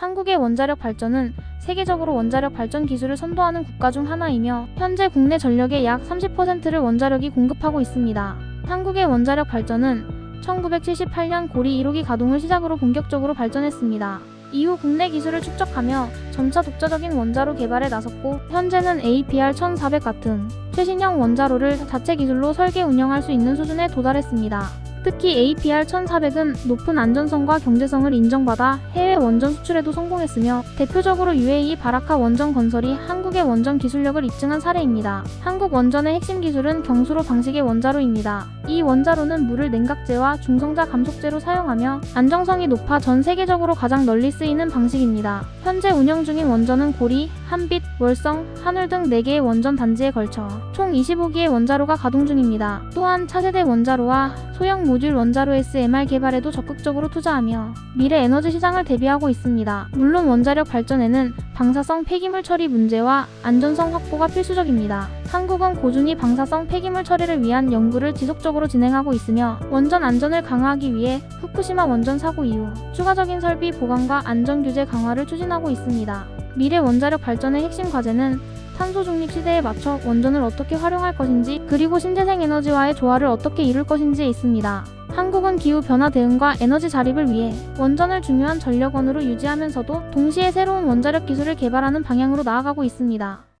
한국의 원자력 발전은 세계적으로 원자력 발전 기술을 선도하는 국가 중 하나이며 현재 국내 전력의 약 30%를 원자력이 공급하고 있습니다. 한국의 원자력 발전은 1978년 고리 1호기 가동을 시작으로 본격적으로 발전했습니다. 이후 국내 기술을 축적하며 점차 독자적인 원자로 개발에 나섰고 현재는 APR-1400 같은 최신형 원자로를 자체 기술로 설계 운영할 수 있는 수준에 도달했습니다. 특히 APR-1400은 높은 안전성과 경제성을 인정받아 해외 원전 수출에도 성공했으며 대표적으로 UAE 바라카 원전 건설이 한국 의 원전 기술력을 입증한 사례입니다. 한국 원전의 핵심 기술은 경수로 방식의 원자로입니다. 이 원자로는 물을 냉각제와 중성자 감속제로 사용하며 안정성이 높아 전 세계적으로 가장 널리 쓰이는 방식입니다. 현재 운영 중인 원전은 고리, 한빛, 월성, 한울 등 4개의 원전 단지에 걸쳐 총 25기의 원자로가 가동 중입니다. 또한 차세대 원자로와 소형 모듈 원자로 SMR 개발에도 적극적으로 투자하며 미래 에너지 시장을 대비하고 있습니다. 물론 원자력 발전에는 방사성 폐기물 처리 문제와 안전성 확보가 필수적입니다. 한국은 꾸준히 방사성 폐기물 처리를 위한 연구를 지속적으로 진행하고 있으며 원전 안전을 강화하기 위해 후쿠시마 원전 사고 이후 추가적인 설비 보강과 안전 규제 강화를 추진하고 있습니다. 미래 원자력 발전의 핵심 과제는 탄소 중립 시대에 맞춰 원전을 어떻게 활용할 것인지 그리고 신재생 에너지와의 조화를 어떻게 이룰 것인지에 있습니다. 한국은 기후 변화 대응과 에너지 자립을 위해 원전을 중요한 전력원으로 유지하면서도 동시에 새로운 원자력 기술을 개발하는 방향으로 나아가고 있습니다.